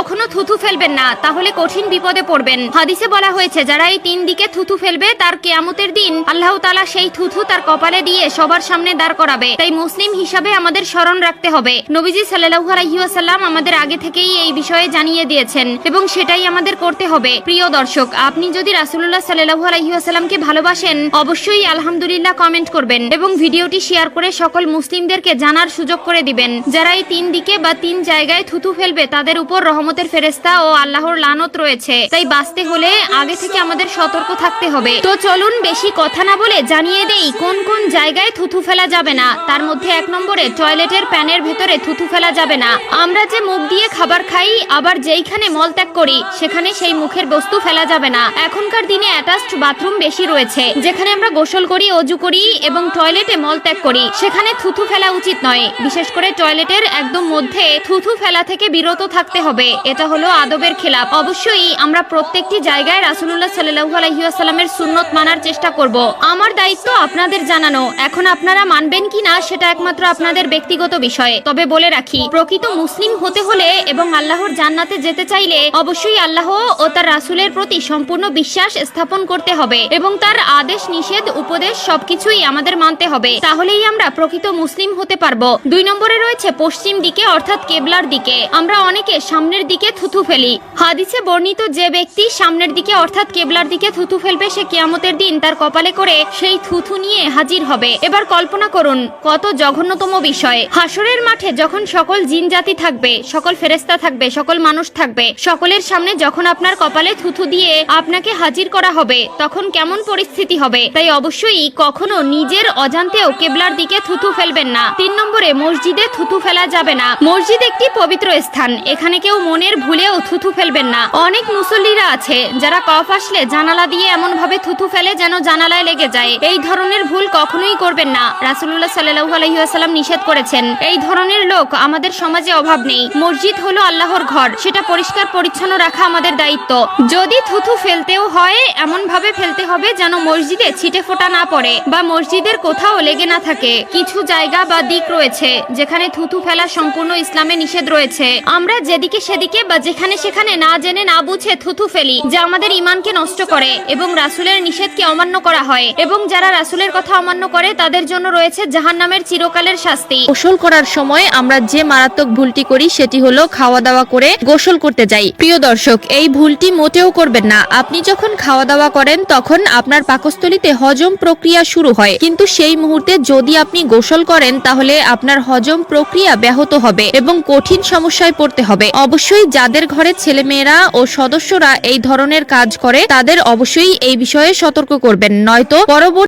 কখনো থুথু ফেলবেন না, তাহলে কঠিন বিপদে পড়বেন। হাদিসে বলা হয়েছে, যারা এই তিন দিকে থুথু ফেলবে, তার কেয়ামতের দিন আল্লাহ তালা সেই থুথু তার কপালে দিয়ে সবার সামনে দাঁড় করাবে। তাই মুসলিম হিসাবে আমাদের স্মরণ রাখতে হবে। নবীজি সাল্লাহু আলাইসাল্লাম আমাদের আগে থেকেই এই বিষয়ে জানিয়ে দিয়েছেন এবং সেটাই আমাদের করতে হবে। প্রিয় দর্শক, আপনি যদি রাসুল্লাহ সাল্লাহু আলাইসাল্লামকে ভালোবাসেন, অবশ্যই আলহামদুলিল্লাহ কমেন্ট করবেন এবং ভিডিওটি শেয়ার করে সকল মুসলিমদেরকে জানার সুযোগ করে দিবেন। যারা এই তিন দিকে বা তিন জায়গায় থুথু ফেলবে, তাদের উপর রহমতের ফেরেস্তা ও আল্লাহর লানত রয়েছে। তাই বাঁচতে হলে আগে থেকে আমাদের সতর্ক থাকতে হবে। তো চলুন বেশি কথা না বলে জানিয়ে দেই কোন কোন জায়গায় থুথু ফেলা যাবে না। তার মধ্যে এক নম্বরে টয়লেটের প্যানের ভেতরে থুথু ফেলা যাবে না। আমরা যে মুখ দিয়ে খাবার খাই, আবার যেইখানে মলত্যাগ করি, সেখানে সেই মুখের বস্তু ফেলা যাবে না। এখনকার দিনে অ্যাটাচড বাথরুম বেশি রয়েছে, যেখানে আমরা গোসল করি, অজু করি এবং টয়লেটে মলত্যাগ করি। সেখানে থুথু ফেলা উচিত নয়। বিশেষ করে টয়লেটের একদম মধ্যে থুথু ফেলা থেকে বিরত থাকতে হবে। এটা হলো আদবের খেলাপ। অবশ্যই আমরা প্রত্যেকটি জায়গায় রাসুল্লাহ সাল্লাহু আলহিউসালামের সুন্নত মানার চেষ্টা করব। আমার দায়িত্ব আপনাদের জানানো। এখন আপনারা মানবেন কি না সেটা একমাত্র আপনাদের ব্যক্তিগত বিষয়। তবে বলে রাখি, প্রকৃত মুসলিম হতে হলে এবং আল্লাহর জান্নাতে যেতে চাইলে অবশ্যই আল্লাহ ও তার রাসুলের প্রতি সম্পূর্ণ বিশ্বাস স্থাপন করতে হবে এবং তার আদেশ, নিষেধ, উপদেশ সবকিছুই আমাদের মানতে হবে। তাহলেই আমরা প্রকৃত মুসলিম হতে পারব। দুই নম্বরে রয়েছে পশ্চিম দিকে, অর্থাৎ কেবলার দিকে। আমরা অনেকে সামনের দিকে থুথু ফেলি। হাদিসে বর্ণিত যে ব্যক্তি সামনের দিকে অর্থাৎ কেবলার দিকে থুথু ফেলবে, সে কেয়ামতের দিন তার কপালে করে সেই থুথু নিয়ে হাজির হবে। এবার কল্পনা করুন, কত জঘন্যতম বিষয়। হাসরের মাঠে যখন সকল জিন জাতি থাকবে, সকল ফেরেস্তা থাকবে, সকল মানুষ থাকবে, সকলের সামনে যখন আপনার কপালে থুথু দিয়ে আপনাকে হাজির করা হবে, তখন কেমন পরিস্থিতি হবে? তাই অবশ্যই কখনো নিজের অজান্তেও কেবলার দিকে থুথু ফেলবেন না। তিন নম্বরে মসজিদে থুথু ফেলা যাবে না। মসজিদ একটি পবিত্র স্থান, এখানে কেউ মনের ভুলেও থুথু ফেলবেন না। অনেক মুসল্লিরা আছে, যারা কফ আসলে জানালা দিয়ে এমন ভাবে থুথু ফেলে যেন জানালায় লেগে যায়। এই ধরনের ভুল কখনোই করবেন না রাসুল্লাহ সাল্লাহু আলহিহাসাল্লাম নিষেধ করেছেন। এই ধরনের লোক আমাদের সমাজে অভাব নেই। মসজিদ হলো আল্লাহর ঘর, সেটা পরিষ্কার পরিচ্ছন্ন রাখা আমাদের দায়িত্ব। যদি থুথু ফেলতেও হয় এমন ভাবে ফেলতে হবে যেন মসজিদে ছিটে ফোটা না পড়ে বা মসজিদের কোথাও লেগে না থাকে। কিছু জায়গা বা দিক রয়েছে, যেখানে থুথু ফেলা সম্পূর্ণ ইসলামে নিষেধ রয়েছে। আমরা যেদিকে সেদিকে বা যেখানে সেখানে না জেনে না বুঝে থুথু ফেলি, যা আমাদের ইমানকে নষ্ট করে এবং রাসুলের নিষেধকে অমান্য করা হয়। এবং যারা রাসুলের কথা অমান্য করে, তাদের জন্য রয়েছে জাহান্নামের চিরকালের শাস্তি। গোসল করার সময় আমরা যে মারাত্মক ভুলটি করি, সেটি হলো খাওয়া দাওয়া করে গোসল করতে যাই। প্রিয় দর্শক, এই ভুলটি মোটেও করবেন না। আপনি যখন খাওয়া দাওয়া করেন, তখন আপনার পাকস্থলিতে হজম প্রক্রিয়া শুরু হয়। কিন্তু সেই মুহূর্তে যদি আপনি গোসল করেন, তাহলে আপনার হজম প্রক্রিয়া ব্যাহত হবে এবং কঠিন সমস্যায় পড়তে হবে। অবশ্যই যাদের ঘরে ছেলেমেয়েরা ও সদস্যরা এই ধরনের কাজ করে, তাদের অবশ্যই এই বিষয়ে সতর্ক করবেন। নয়তো পরবর্তী